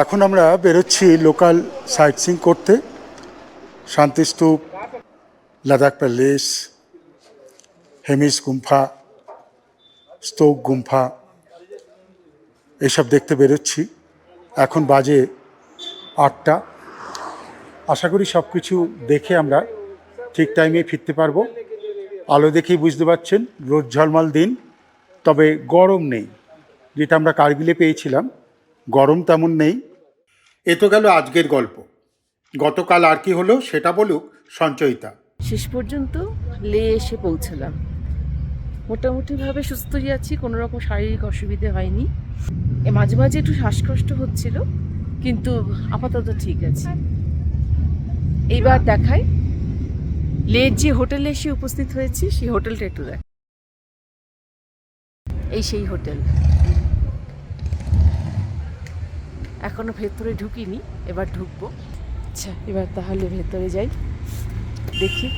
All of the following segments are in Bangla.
এখন আমরা বেরোচ্ছি লোকাল সাইট সিং করতে। শান্তিস্তূপ, লাদাখ প্যালেস হেমিস গুম্ফা, স্তোক গুম্ফা, এসব দেখতে বেরোচ্ছি। এখন বাজে আটটা। আশা করি সব কিছু দেখে আমরা ঠিক টাইমে ফিরতে পারব। আলো দেখেই বুঝতে পারছেন রোদ ঝলমল দিন, তবে গরম নেই, যেটা আমরা কার্গিলে পেয়েছিলাম। গরম তেমন নেই। এ তো গেল আজকের গল্প। গতকাল আর কি হলো সেটা বলুক সঞ্চয়িতা। শেষ পর্যন্ত লে এসে পৌঁছলাম। মোটামুটিভাবে সুস্থই আছি, কোনো রকম শারীরিক অসুবিধে হয়নি। এ মাঝে মাঝে একটু শ্বাসকষ্ট হচ্ছিল, কিন্তু আপাতত ঠিক আছে। এইবার দেখাই। লের যে হোটেলে এসে উপস্থিত হয়েছি, সেই হোটেলটা একটু দেখ। এই সেই হোটেল। এখনও ভেতরে ঢুকিনি এবার ঢুকবো। আচ্ছা এবার তাহলে ভেতরে যাই। দেখি।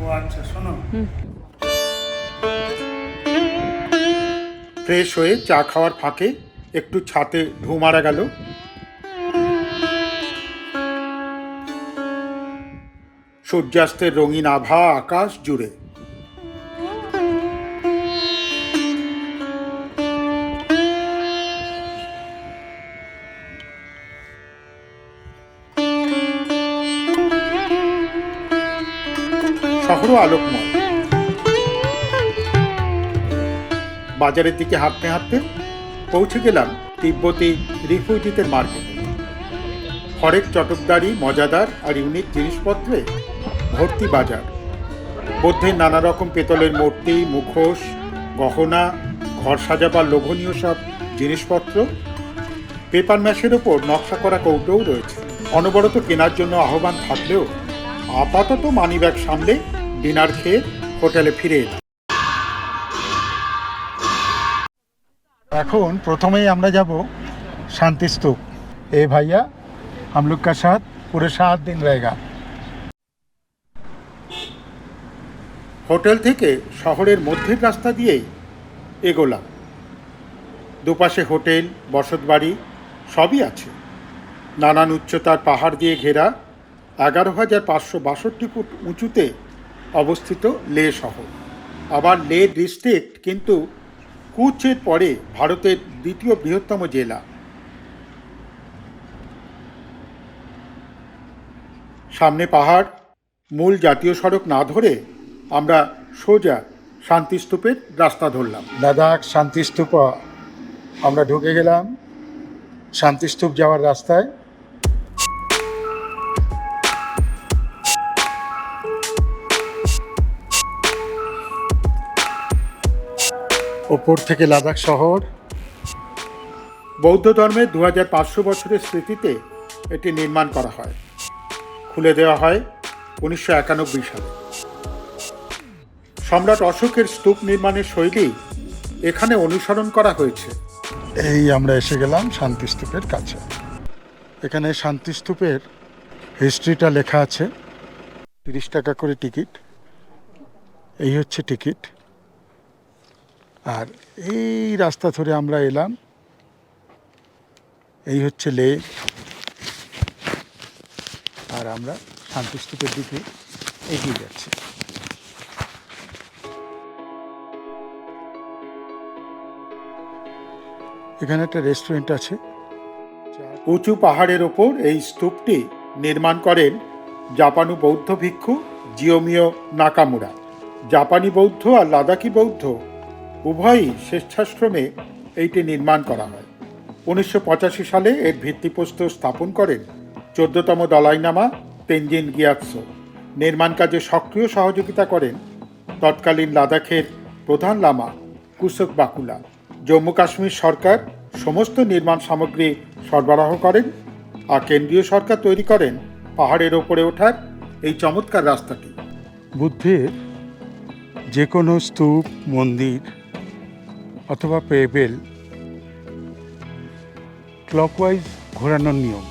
ও আচ্ছা শোনো। ফ্রেশ হয়ে চা খাওয়ার ফাঁকে একটু ছাতে ঢু মারা গেল। সূর্যাস্তের রঙিন আভা আকাশ জুড়ে। শহরও আলোকময়। বাজারের দিকে হাঁটতে হাঁটতে পৌঁছে গেলাম তিব্বতী রিফিউজিদের মার্কেটে। হরেক চটকদারি, মজাদার আর ইউনিক জিনিসপত্রে ভর্তি বাজার বৌদ্ধের নানা রকম পেতলের মূর্তি মুখোশ গহনা ঘর সাজাবার লোভনীয় সব জিনিসপত্র পেপার ম্যাশের ওপর নকশা করা কৌটোও রয়েছে অনবরত কেনার জন্য আহ্বান থাকলেও আপাতত মানিব্যাগ সামলে ডিনার খেয়ে হোটেলে ফিরে এলাম এখন প্রথমেই আমরা যাব शांति स्तूप ए भैया हम लोग का साथ पूरे सात दिन रहेगा হোটেল থেকে শহরের মধ্যের রাস্তা দিয়েই এগোলাম। দুপাশে হোটেল, বসতবাড়ি, সবই আছে। নানান উচ্চতার পাহাড় দিয়ে ঘেরা এগারো হাজার পাঁচশো বাষট্টি ফুট উঁচুতে অবস্থিত লে শহর। আবার লে ডিস্ট্রিক্ট কিন্তু কুচের পরে ভারতের দ্বিতীয় বৃহত্তম জেলা। সামনে পাহাড়, মূল জাতীয় সড়ক না ধরে আমরা সোজা শান্তিস্তূপের রাস্তা ধরলাম। লাদাখ শান্তিস্তূপ আমরা ঢুকে গেলাম শান্তিস্তূপ যাওয়ার রাস্তায়। ওপর থেকে লাদাখ শহর। বৌদ্ধ ধর্মের দু হাজার পাঁচশো বছরের স্মৃতিতে এটি নির্মাণ করা হয়। খুলে দেওয়া হয় উনিশশো একানব্বই সালে। সম্রাট অশোকের স্তূপ নির্মাণের শৈলী এখানে অনুসরণ করা হয়েছে। এই আমরা এসে গেলাম শান্তি শান্তিস্তূপের কাছে। এখানে শান্তি শান্তিস্তূপের হিস্ট্রিটা লেখা আছে। তিরিশ টাকা করে টিকিট। এই হচ্ছে টিকিট। আর এই রাস্তা ধরে আমরা এলাম। এই হচ্ছে লে আর আমরা শান্তি শান্তিস্তূপের দিকে এগিয়ে যাচ্ছি। এখানে একটা রেস্টুরেন্ট আছে। উঁচু পাহাড়ের ওপর এই স্তূপটি নির্মাণ করেন জাপানু বৌদ্ধ ভিক্ষু জিওমিও নাকামুরা। জাপানি বৌদ্ধ আর লাদাখি বৌদ্ধ উভয়ই স্বেচ্ছাশ্রমে এইটি নির্মাণ করা হয়। উনিশশো পঁচাশি সালে এর ভিত্তিপ্রস্তর স্থাপন করেন চোদ্দতম দলাইনামা তেনজিন গিয়াৎসো। নির্মাণ কাজে সক্রিয় সহযোগিতা করেন তৎকালীন লাদাখের প্রধান লামা কুসক বাকুলা। জম্মু কাশ্মীর সরকার সমস্ত নির্মাণ সামগ্রী সরবরাহ করেন আর কেন্দ্রীয় সরকার তৈরি করেন পাহাড়ের ওপরে ওঠার এই চমৎকার রাস্তাটি। বুদ্ধের যে কোনো স্তূপ, মন্দির অথবা পেবেল ক্লকওয়াইজ ঘোরানোর নিয়ম।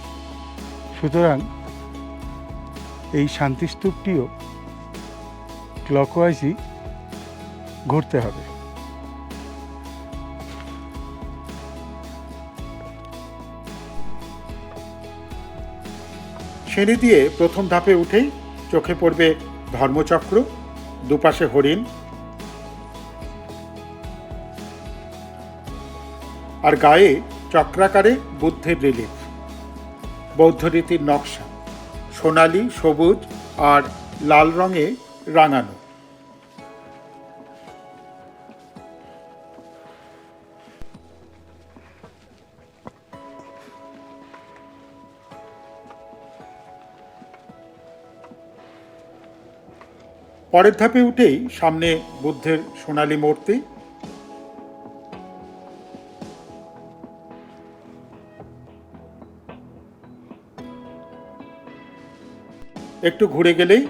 সুতরাং এই শান্তিস্তূপটিও ক্লকওয়াইজই ঘুরতে হবে। সিঁড়ি দিয়ে প্রথম ধাপে উঠেই চোখে পড়বে ধর্মচক্র, দুপাশে হরিণ আর গায়ে চক্রাকারে বুদ্ধের রিলিফ, বৌদ্ধ রীতির নকশা, সোনালি, সবুজ আর লাল রঙে রাঙানো। পরের ধাপে উঠেই সামনে বুদ্ধের সোনালী মূর্তি। একটু ঘুরে গেলেই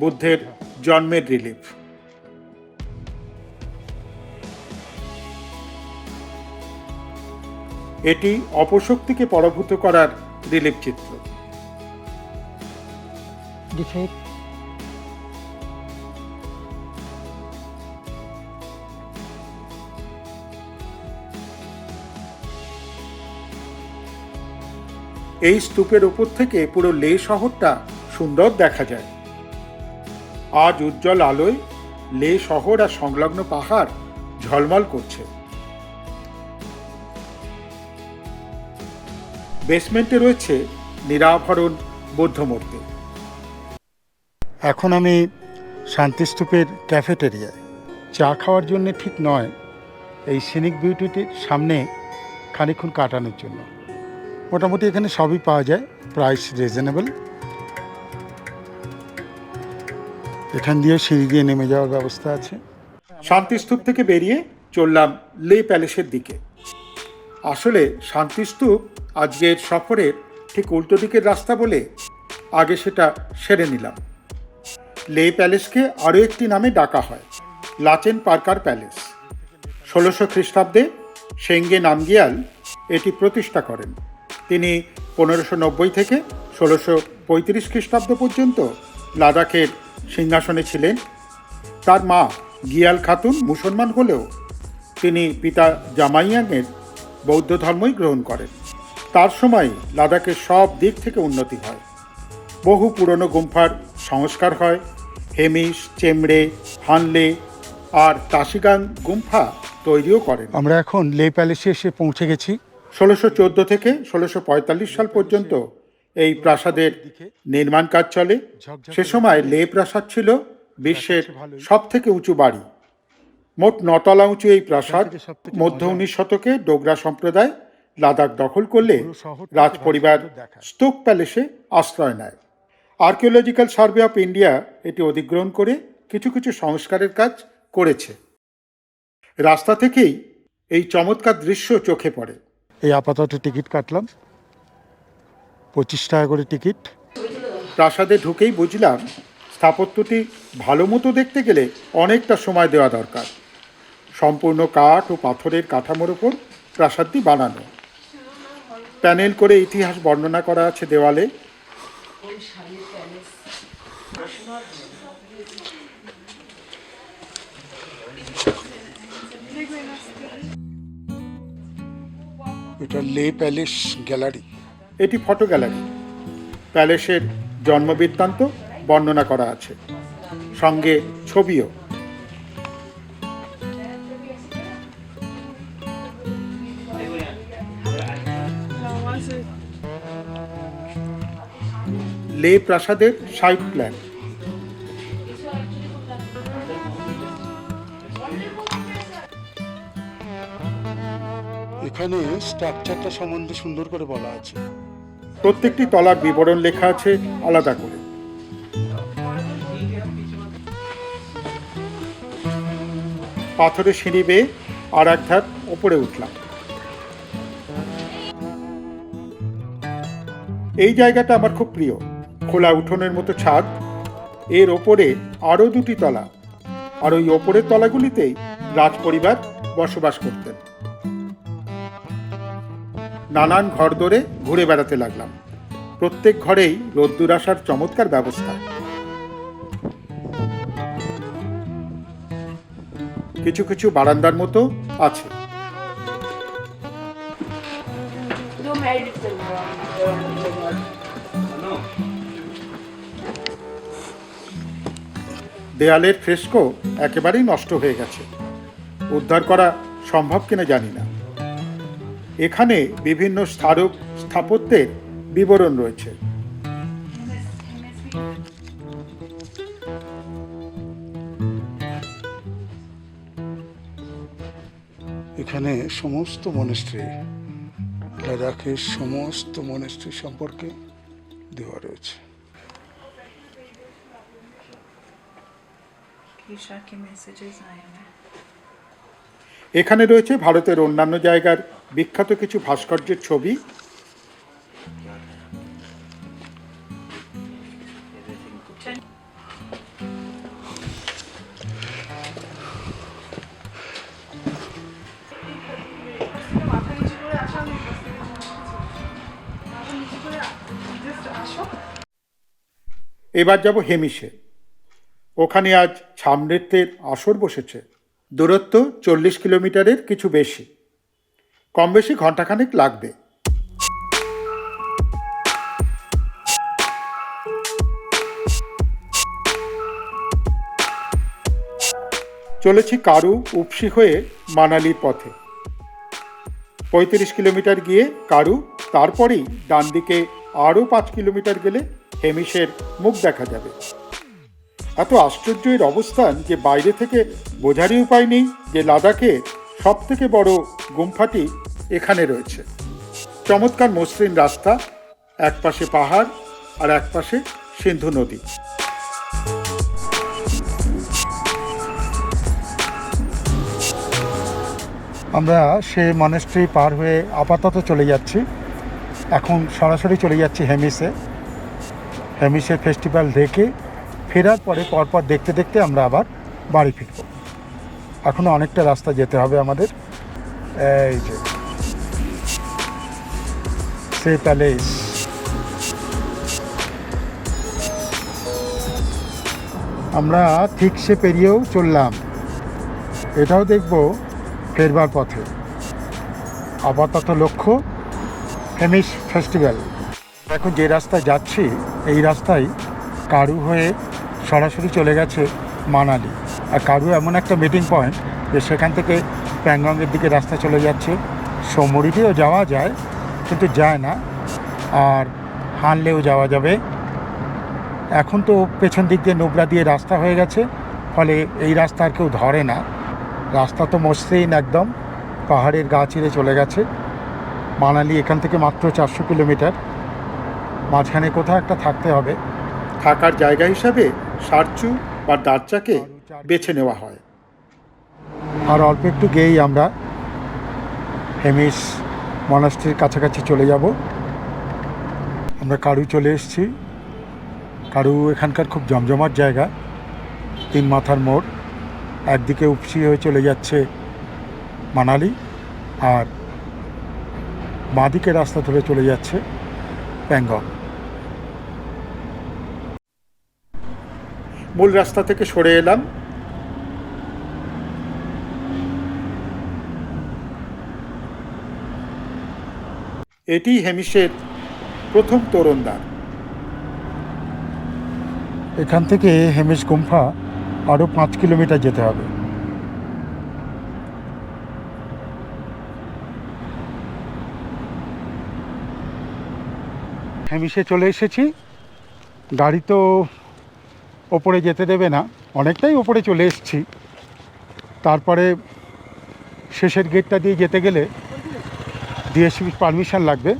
বুদ্ধের জন্মের রিলিফ। এটি অপশক্তিকে পরাভূত করার রিলিফ চিত্র। এই স্তূপের উপর থেকে পুরো লে শহরটা সুন্দর দেখা যায়। আজ উজ্জ্বল আলোয় লে শহর আর সংলগ্ন পাহাড় ঝলমল করছে। বেসমেন্টে রয়েছে নিরাভরণ বুদ্ধ মূর্তি। এখন আমি শান্তিস্তূপের ক্যাফেটেরিয়ায়। চা খাওয়ার জন্য ঠিক নয়, এই সিনিক বিউটিটির সামনে খানিক্ষণ কাটানোর জন্য। মোটামুটি এখানে সবই পাওয়া যায় প্রাইস রিজনেবল এখান দিয়ে সিঁড়ি দিয়ে নেমে যাওয়ার ব্যবস্থা আছে। শান্তিস্তূপ থেকে বেরিয়ে চললাম লে প্যালেসের দিকে। আসলে শান্তিস্তূপ আজকের সফরের ঠিক উল্টো দিকের রাস্তা বলে আগে সেটা সেরে নিলাম। লে প্যালেসকে আরও একটি নামে ডাকা হয়, লাচেন পার্কার প্যালেস। ষোলোশো খ্রিস্টাব্দে সেঙ্গে নামগিয়াল এটি প্রতিষ্ঠা করেন। তিনি পনেরোশো নব্বই থেকে ষোলোশো পঁয়ত্রিশ খ্রিস্টাব্দ পর্যন্ত লাদাখের সিংহাসনে ছিলেন। তার মা গিয়াল খাতুন মুসলমান হলেও তিনি পিতা জামাইয়াংয়ের বৌদ্ধ ধর্মই গ্রহণ করেন। তার সময় লাদাখের সব দিক থেকে উন্নতি হয়। বহু পুরনো গুম্ফার সংস্কার হয়। হেমিস চেমড়ে, হানলে আর তাসিগাং গুম্ফা তৈরিও করেন। আমরা এখন লে প্যালেসে এসে পৌঁছে গেছি। ষোলোশো থেকে ষোলোশো পঁয়তাল্লিশ সাল পর্যন্ত এই প্রাসাদের নির্মাণ কাজ চলে। সে সময় লে প্রাসাদ ছিল বিশ্বের সব থেকে উঁচু বাড়ি। মোট নতলা উঁচু এই প্রাসাদ মধ্য উনিশ শতকে ডোগরা সম্প্রদায় লাদাখ দখল করলে রাজ পরিবার স্তূপ প্যালেসে আশ্রয় নেয়। আর্কিওলজিক্যাল সার্ভে অফ ইন্ডিয়া এটি অধিগ্রহণ করে কিছু কিছু সংস্কারের কাজ করেছে। রাস্তা থেকেই এই চমৎকার দৃশ্য চোখে পড়ে। এই আপাতত টিকিট কাটলাম। পঁচিশ টাকা করে টিকিট। প্রাসাদে ঢুকেই বুঝলাম স্থাপত্যটি ভালো মতো দেখতে গেলে অনেকটা সময় দেওয়া দরকার। সম্পূর্ণ কাঠ ও পাথরের কাঠামোর ওপর প্রাসাদটি বানানো। প্যানেল করে ইতিহাস বর্ণনা করা আছে দেওয়ালে। এটা লে প্যালেস গ্যালারি। এটি ফটো গ্যালারি। প্যালেসের জন্মবৃত্তান্ত বর্ণনা করা আছে। সঙ্গে ছবিও। লে প্রাসাদের সাইট প্ল্যান। এখানে স্ট্রাকচারটা সম্বন্ধে সুন্দর করে বলা আছে। প্রত্যেকটি তলার বিবরণ লেখা আছে আলাদা করে। পাথরের সিঁড়ি বেয়ে আর এক ধাপ ওপরে উঠলাম। এই জায়গাটা আমার খুব প্রিয়। খোলা উঠোনের মতো ছাদ। এর ওপরে আরও দুটি তলা। আর ওই ওপরের তলাগুলিতেই রাজ পরিবার বসবাস করতেন। নানান ঘর দরে ঘুরে বেড়াতে লাগলাম। প্রত্যেক ঘরেই রোদ্দুর আসার চমৎকার ব্যবস্থা। কিছু কিছু বারান্দার মতো আছে। দেয়ালের ফ্রেস্কো একেবারেই নষ্ট হয়ে গেছে। উদ্ধার করা সম্ভব কিনা জানি না। এখানে বিভিন্ন স্মারক স্থাপত্যের বিবরণ রয়েছে। এখানে সমস্ত মনেস্ট্রি লাদাখের সমস্ত মনেস্ট্রি সম্পর্কে দেওয়া রয়েছে। এখানে রয়েছে ভারতের অন্যান্য জায়গার বিখ্যাত কিছু ভাস্কর্যের ছবি। এবার যাব হেমিসে। ওখানে আজ ছাম নৃত্যের আসর বসেছে। দূরত্ব চল্লিশ কিলোমিটারের, কিছু বেশি। কম বেশি ঘন্টাখানেক লাগবে। চলেছি কারু উপসি হয়ে মানালির পথে। পঁয়ত্রিশ কিলোমিটার গিয়ে কারু, তারপরেই ডান দিকে আরও পাঁচ কিলোমিটার গেলে হেমিসের মুখ দেখা যাবে। এত আশ্চর্যের অবস্থান যে বাইরে থেকে বোঝারই উপায় নেই যে লাদাখে সব থেকে বড় গুম্ফাটি এখানে রয়েছে। চমৎকার মসৃণ রাস্তা এক পাশে পাহাড় আর এক পাশে সিন্ধু নদী। আমরা সে মনেস্ট্রি পার হয়ে আপাতত চলে যাচ্ছি। এখন সরাসরি চলে যাচ্ছি হেমিসে। হেমিসের ফেস্টিভ্যাল দেখে ফেরার পরে পরপর দেখতে দেখতে আমরা আবার বাড়ি ফিরব। এখনও অনেকটা রাস্তা যেতে হবে আমাদের। এই যে। সে প্যালেস আমরা ঠিক সে পেরিয়েও চললাম। এটাও দেখব ফেরবার পথে। আপাতত লক্ষ্য হেমিস ফেস্টিভ্যাল। এখন যে রাস্তায় যাচ্ছি, এই রাস্তায় কারু হয়ে সরাসরি চলে গেছে মানালি। আর কারু এমন একটা মিটিং পয়েন্ট যে সেখান থেকে প্যাংগংয়ের দিকে রাস্তা চলে যাচ্ছে। সমরিতেও যাওয়া যায়, কিন্তু যায় না। আর হানলেও যাওয়া যাবে। এখন তো পেছন দিক দিয়ে নোবরা দিয়ে রাস্তা হয়ে গেছে, ফলে এই রাস্তা আর কেউ ধরে না। রাস্তা তো মসৃণ একদম, পাহাড়ের গা চিরে চলে গেছে। মানালি এখান থেকে মাত্র চারশো কিলোমিটার। মাঝখানে কোথাও একটা থাকতে হবে। থাকার জায়গা হিসাবে সারচু বা দারচাকে বেছে নেওয়া হয়। আর অল্প একটু গিয়েই আমরা হেমিস মনাস্ট্রির কাছাকাছি চলে যাব। আমরা কারু চলে এসেছি। কারু এখানকার খুব জমজমাট জায়গা। তিন মাথার মোড়। একদিকে উপসি হয়ে চলে যাচ্ছে মানালি আর বাঁদিকে রাস্তা ধরে চলে যাচ্ছে প্যাংগং। মূল রাস্তা থেকে সরে এলাম। এটি হেমিসের প্রথম তোরণদ্বার। এখান থেকে হেমিস গুম্ফা আরও পাঁচ কিলোমিটার যেতে হবে। হেমিসে চলে এসেছি। গাড়ি তো ওপরে যেতে দেবে না। অনেকটাই ওপরে চলে এসেছি। তারপরে শেষের গেটটা দিয়ে যেতে গেলে ডিএসসি পারমিশন লাগবে।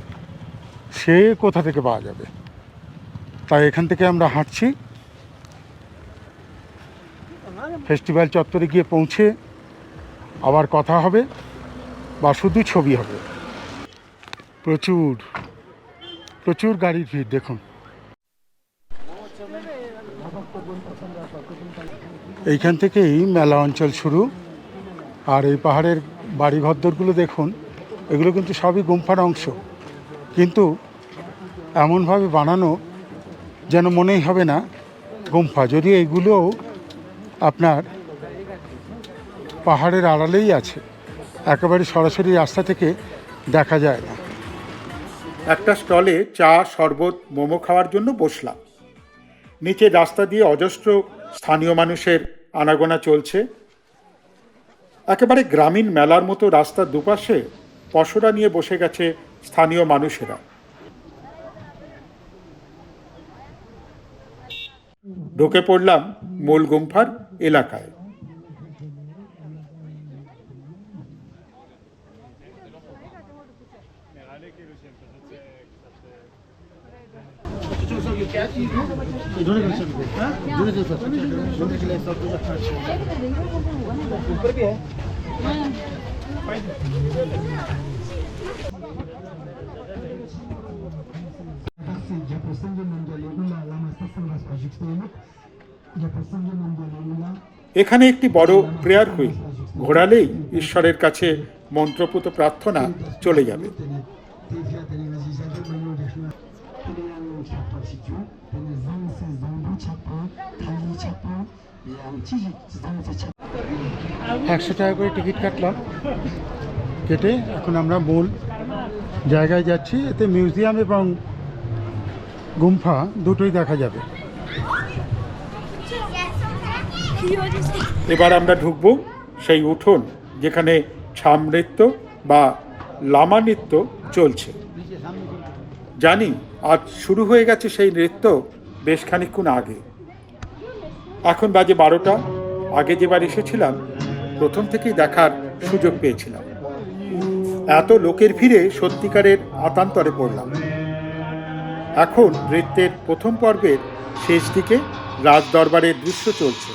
সে কোথা থেকে পাওয়া যাবে? তাই এখান থেকে আমরা হাঁটছি। ফেস্টিভ্যাল চত্বরে গিয়ে পৌঁছে আবার কথা হবে বা শুধু ছবি হবে। প্রচুর প্রচুর গাড়ির ভিড়, দেখুন। এইখান থেকেই মেলা অঞ্চল শুরু। আর এই পাহাড়ের বাড়ি ঘরদরগুলো দেখুন, এগুলো কিন্তু সবই গুম্ফার অংশ। কিন্তু এমনভাবে বানানো যেন মনেই হবে না গুম্ফা। যদি এগুলোও আপনার পাহাড়ের আড়ালেই আছে, একেবারে সরাসরি রাস্তা থেকে দেখা যায় না। একটা স্টলে চা, শরবত, মোমো খাওয়ার জন্য বসলাম। নিচে রাস্তা দিয়ে অজস্র স্থানীয় মানুষের আনাগোনা চলছে। একেবারে গ্রামীণ মেলার মতো রাস্তার দুপাশে পশরা নিয়ে বসে গেছে স্থানীয় মানুষেরা। ঢুকে পড়লাম মূল গুম্ফার এলাকায়। এখানে একটি বড় প্রেয়ার হুইল ঘোরালেই ঈশ্বরের কাছে মন্ত্রপুত প্রার্থনা চলে যাবে। একশো টাকা করে টিকিট কাটলাম, কেটে এখন আমরা মূল জায়গায় যাচ্ছি। এতে মিউজিয়াম এবং গুম্ফা দুটোই দেখা যাবে। এবার আমরা ঢুকব সেই উঠোন যেখানে ছাম নৃত্য বা লামা নৃত্য চলছে। জানি, আজ শুরু হয়ে গেছে সেই নৃত্য বেশ খানিক্ষণ আগে। এখন বাজে বারোটা। আগে যেবার এসেছিলাম, প্রথম থেকেই দেখার সুযোগ পেয়েছিলাম। এত লোকের ভিড়ে সত্যিকারের আতান্তরে পড়লাম। এখন নৃত্যের প্রথম পর্বের শেষ দিকে রাজ দরবারের দৃশ্য চলছে।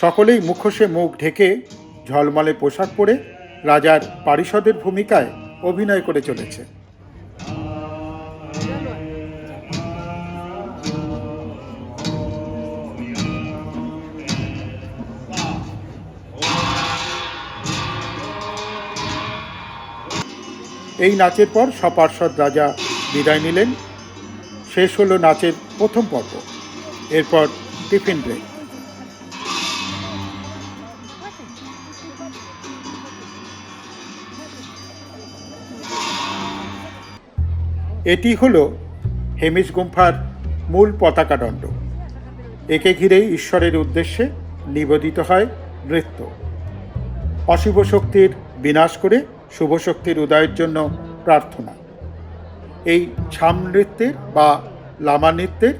সকলেই মুখোশে মুখ ঢেকে ঝলমলে পোশাক পরে রাজার পারিষদের ভূমিকায় অভিনয় করে চলেছে। এই নাচের পর সপার্ষদ রাজা বিদায় নিলেন। শেষ হলো নাচের প্রথম পর্ব। এরপর টিফিন ব্রেক। এটি হলো হেমিস গুম্ফার মূল পতাকাদণ্ড একে ঘিরেই ঈশ্বরের উদ্দেশ্যে নিবেদিত হয় নৃত্য। অশুভ শক্তির বিনাশ করে শুভ শক্তির উদয়ের জন্য প্রার্থনা। এই ছাম নৃত্যের বা লামা নৃত্যের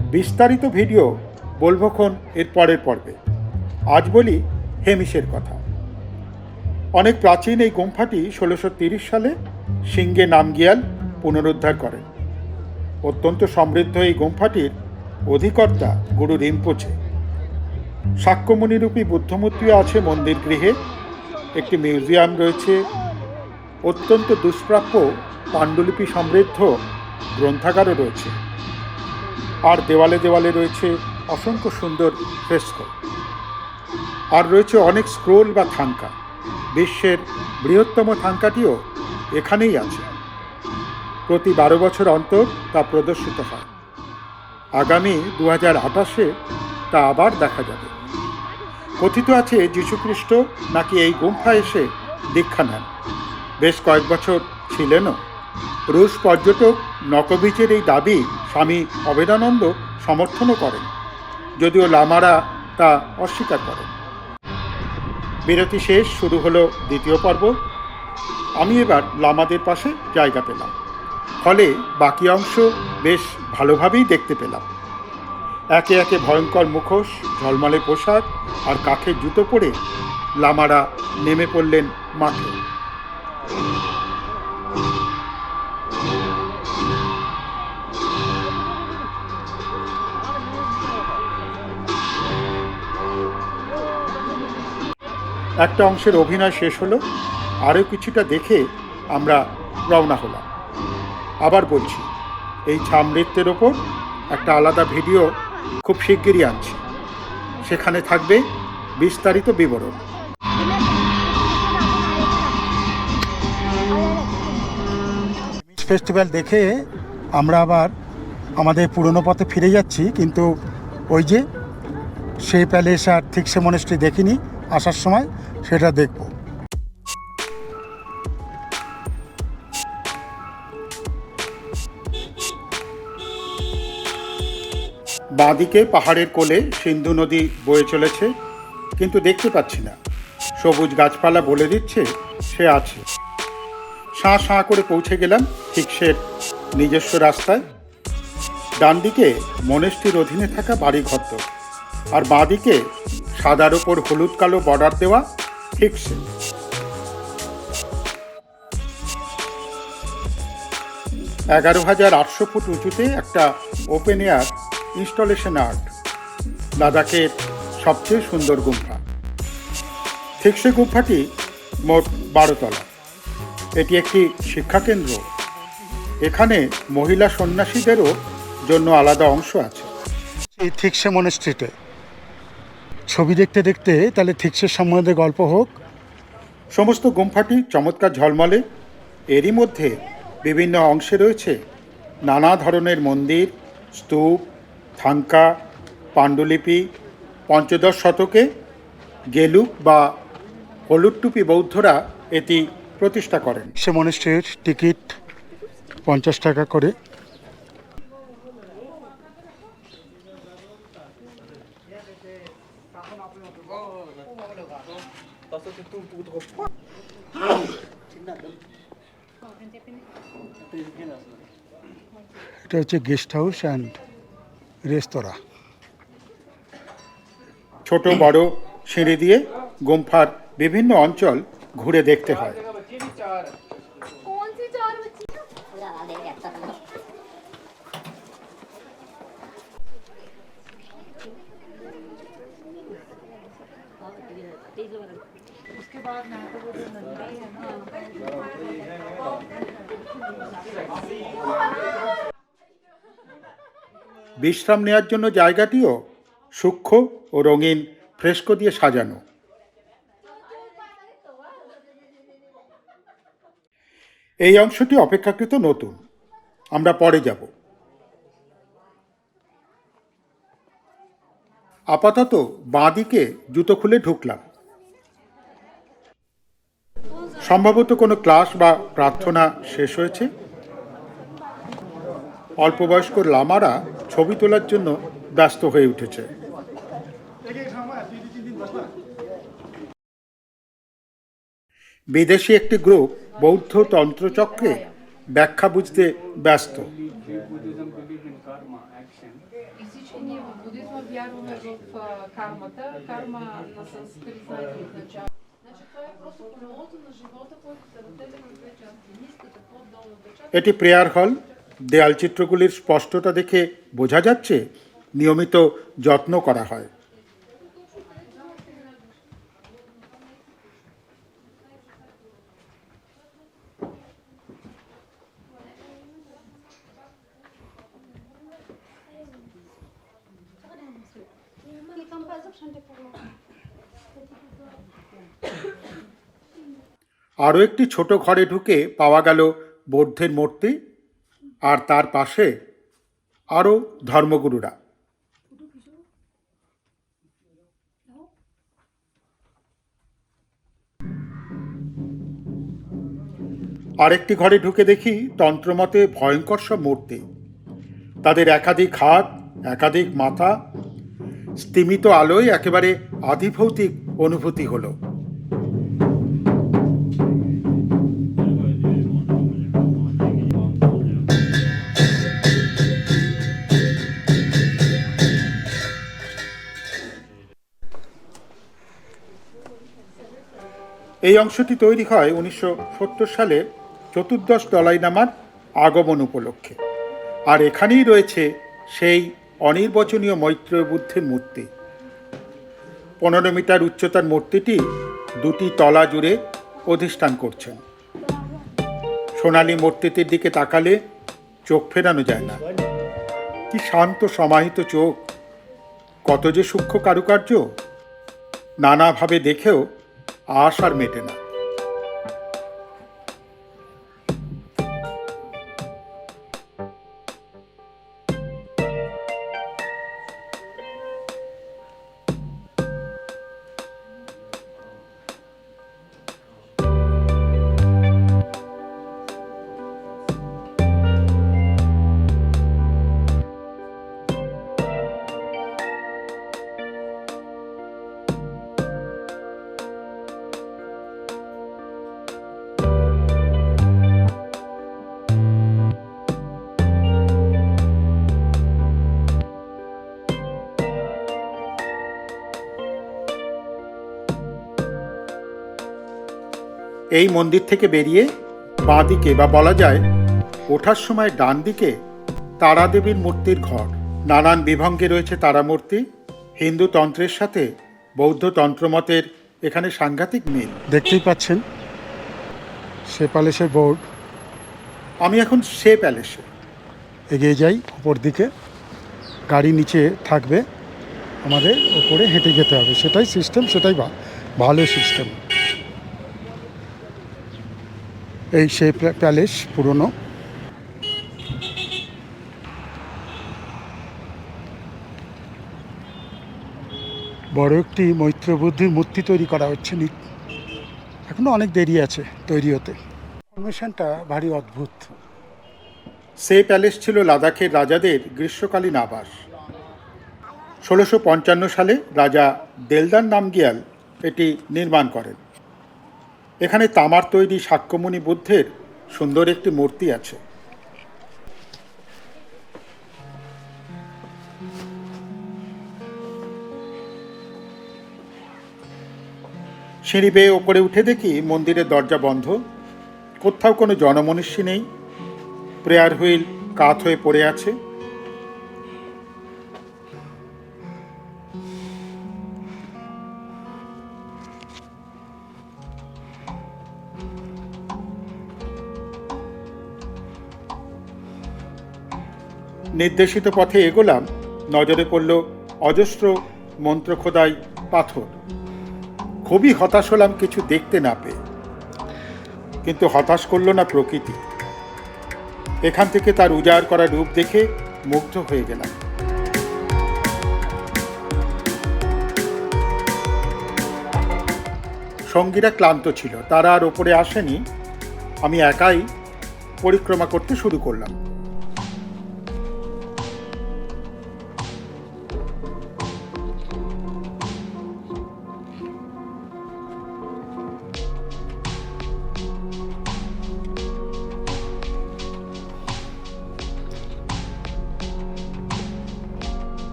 বিস্তারিত ভিডিও বলবক্ষণ এর পরের পর্বে। আজ বলি হেমিসের কথা। অনেক প্রাচীন এই গুম্ফাটি ষোলোশো তিরিশ সালে সিঙ্গে নামগিয়াল পুনরুদ্ধার করেন। অত্যন্ত সমৃদ্ধ এই গুম্ফাটির অধিকর্তা গুরু রিম্পোচে। সাক্ষ্যমণিরূপী বুদ্ধমূর্তিও আছে মন্দির গৃহে। একটি মিউজিয়াম রয়েছে। অত্যন্ত দুষ্প্রাপ্য পাণ্ডুলিপি সমৃদ্ধ গ্রন্থাগারও রয়েছে। আর দেওয়ালে দেওয়ালে রয়েছে অসংখ্য সুন্দর ফ্রেস্কো আর রয়েছে অনেক স্ক্রোল বা থাঙ্কা বিশ্বের বৃহত্তম থাঙ্কাটিও এখানেই আছে। প্রতি বারো বছর অন্তর তা প্রদর্শিত হয়। আগামী দু হাজার আঠাশে তা আবার দেখা যাবে। কথিত আছে যীশুখ্রিস্ট নাকি এই গুম্ফা এসে দীক্ষা নেন। বেশ কয়েক বছর ছিলেনও। রুশ পর্যটক নকবিচের এই দাবি স্বামী অবেদানন্দ সমর্থনও করেন, যদিও লামারা তা অস্বীকার করেন। বিরতি শেষ, শুরু হলো দ্বিতীয় পর্ব। আমি এবার লামাদের পাশে জায়গা পেলাম। ফলে বাকি অংশ বেশ ভালোভাবেই দেখতে পেলাম। একে একে ভয়ঙ্কর মুখোশ, ঝলমলে পোশাক আর কাঠের জুতো পরে লামারা নেমে পড়লেন মাঠে। একটা অংশের অভিনয় শেষ হলো, আরও কিছুটা দেখে আমরা রওনা হলাম। আবার বলছি, এই ছাম নৃত্যের ওপর একটা আলাদা ভিডিও খুব শিগগিরই আনছি। সেখানে থাকবে বিস্তারিত বিবরণ। ফেস্টিভ্যাল দেখে আমরা আবার আমাদের পুরনো পথে ফিরে যাচ্ছি, কিন্তু ওই যে সেই প্যালেস আর ঠিক সে মনেস্ট্রি দেখিনি, আসার সময় সেটা দেখব। বাঁদিকে পাহাড়ের কোলে সিন্ধু নদী বয়ে চলেছে, কিন্তু দেখতে পাচ্ছি না। সবুজ গাছপালা বলে দিচ্ছে, সে আছে। সাঁ সাঁ করে পৌঁছে গেলাম ঠিক সে নিজস্ব রাস্তায়। ডান দিকে মনেষ্টির অধীনে থাকা বাড়ি ঘর আর বাঁদিকে সাদার ওপর হলুদ কালো বর্ডার দেওয়া ঠিক সে। এগারো হাজার আটশো ফুট উঁচুতে একটা ওপেন এয়ার ইনস্টলেশন আর্ট লাদাখের সবচেয়ে সুন্দর গুম্ফা। ঠিক সে গুম্ফাটি মোট বারোতলা। এটি একটি শিক্ষাকেন্দ্র। এখানে মহিলা সন্ন্যাসীদেরও জন্য আলাদা অংশ আছে। এই থিকসে মনেস্ট্রিতে ছবি দেখতে দেখতে তাহলে থিকসের সম্বন্ধে গল্প হোক। সমস্ত গুম্ফাটি চমৎকার ঝলমলে। এরই মধ্যে বিভিন্ন অংশে রয়েছে নানা ধরনের মন্দির স্তূপ থাঙ্কা পাণ্ডুলিপি পঞ্চদশ শতকে গেলুক বা হলুদ টুপি বৌদ্ধরা এটি প্রতিষ্ঠা করেন। সে মনেস্ট্রির টিকিট পঞ্চাশ টাকা করে। এটা হচ্ছে গেস্ট হাউস অ্যান্ড রেস্তোরাঁ। ছোট বড় সিঁড়ি দিয়ে গুম্ফার বিভিন্ন অঞ্চল ঘুরে দেখতে হয়। कौन सी चार बच्ची ज्यादा देर रहता है বিশ্রাম নেওয়ার জন্য জায়গাটিও সূক্ষ্ম ও রঙিন ফ্রেস্কো দিয়ে সাজানো এই অংশটি অপেক্ষাকৃত নতুন। আমরা পরে যাব। আপাতত বাঁদিকে জুতো খুলে ঢুকলাম। সম্ভবত কোনো ক্লাস বা প্রার্থনা শেষ হয়েছে। অল্পবয়স্ক লামারা ছবি তোলার জন্য ব্যস্ত হয়ে উঠেছে। বিদেশি একটি গ্রুপ বৌদ্ধ তন্ত্রচক্রে ব্যাখ্যা বুঝতে ব্যস্ত। এটি প্রেয়ার হল। দেয়াল চিত্রগুলির স্পষ্টতা দেখে বোঝা যাচ্ছে নিয়মিত যত্ন করা হয়। আরও একটি ছোট ঘরে ঢুকে পাওয়া গেল বৌদ্ধের মূর্তি আর তার পাশে আরও ধর্মগুরুরা। আরেকটি ঘরে ঢুকে দেখি তন্ত্রমতে ভয়ঙ্কর সব মূর্তি। তাদের একাধিক হাত, একাধিক মাথা, স্তিমিত আলোয় একেবারে আধিভৌতিক অনুভূতি হলো। এই অংশটি তৈরি হয় উনিশশো সত্তর সালে চতুর্দশ দলাই নামার আগমন উপলক্ষে। আর এখানেই রয়েছে সেই অনির্বচনীয় মৈত্র বুদ্ধের মূর্তি। পনেরো মিটার উচ্চতার মূর্তিটি দুটি তলা জুড়ে অধিষ্ঠান করছেন। সোনালী মূর্তিটির দিকে তাকালে চোখ ফেরানো যায় না। কি শান্ত সমাহিত চোখ। কত যে সূক্ষ্ম কারুকার্য। নানাভাবে দেখেও আশ আর মেটে না। এই মন্দির থেকে বেরিয়ে বাঁ দিকে বা বলা যায় ওঠার সময় ডান দিকে তারা দেবীর মূর্তির ঘর। নানান বিভঙ্গে রয়েছে তারা মূর্তি হিন্দু তন্ত্রের সাথে বৌদ্ধ তন্ত্রমতের এখানে সাংঘাতিক মিল। দেখতেই পাচ্ছেন সে প্যালেসের বোর্ড। আমি এখন সে প্যালেসে। এগিয়ে যাই উপর দিকে। গাড়ি নিচে থাকবে। আমাদের উপরে হেঁটে যেতে হবে। সেটাই সিস্টেম সেটাই ভালো সিস্টেম এই সেই প্যালেস পুরনো। বড় একটি মৈত্রবুদ্ধির মূর্তি তৈরি করা হচ্ছে এখনও অনেক দেরি আছে তৈরি হতে। ফরমেশনটা ভারী অদ্ভুত। সে প্যালেস ছিল লাদাখের রাজাদের গ্রীষ্মকালীন আবাস। ষোলোশো সালে রাজা দেলদান নামগিয়াল এটি নির্মাণ করেন। এখানে তামার তৈরি সাক্ষ্যমণি বুদ্ধের সুন্দর একটি মূর্তি আছে। সিঁড়ি বেয়ে ওপরে উঠে দেখি মন্দিরের দরজা বন্ধ। কোথাও কোনো জনমনুষ্য নেই। প্রেয়ার হুইল কাত হয়ে পড়ে আছে। নির্দেশিত পথে এগোলাম। নজরে পড়ল অজস্র মন্ত্রখোদাই পাথর। খুবই হতাশ হলাম কিছু দেখতে না পেয়ে। কিন্তু হতাশ করল না প্রকৃতি। এখান থেকে তার উজাড় করা রূপ দেখে মুগ্ধ হয়ে গেলাম। সঙ্গীরা ক্লান্ত ছিল, তারা আর ওপরে আসেনি। আমি একাই পরিক্রমা করতে শুরু করলাম।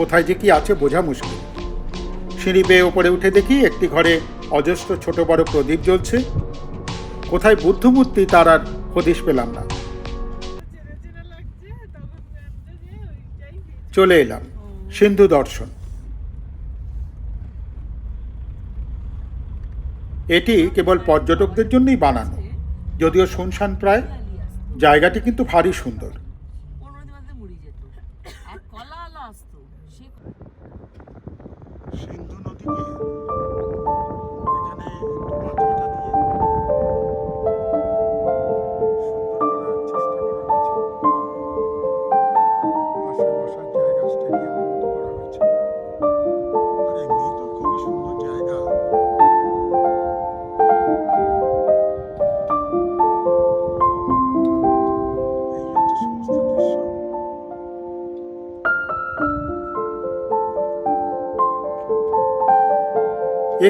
কোথায় যে কি আছে বোঝা মুশকিল। সিঁড়ি বেয়ে ওপরে উঠে দেখি একটি ঘরে অজস্র ছোট বড় প্রদীপ জ্বলছে। কোথায় বুদ্ধমূর্তি তার আর হদিশ পেলাম না। চলে এলাম, সিন্ধু দর্শন। এটি কেবল পর্যটকদের জন্যই বানানো, যদিও শুনশান প্রায়। জায়গাটি কিন্তু ভারী সুন্দর পনেরো দিন মধ্যে মুড়ি যেত। এক কলা আলা আসতো। সে সিন্ধু নদীকে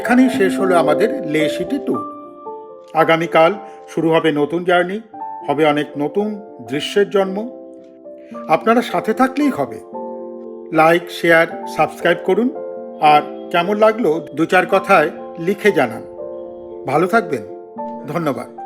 এখানেই শেষ হলো আমাদের লে সিটি ট্যুর। আগামীকাল শুরু হবে নতুন জার্নি, হবে অনেক নতুন দৃশ্যের জন্ম। আপনারা সাথে থাকলেই হবে। লাইক, শেয়ার, সাবস্ক্রাইব করুন আর কেমন লাগল দু চার কথায় লিখে জানান। ভালো থাকবেন। ধন্যবাদ।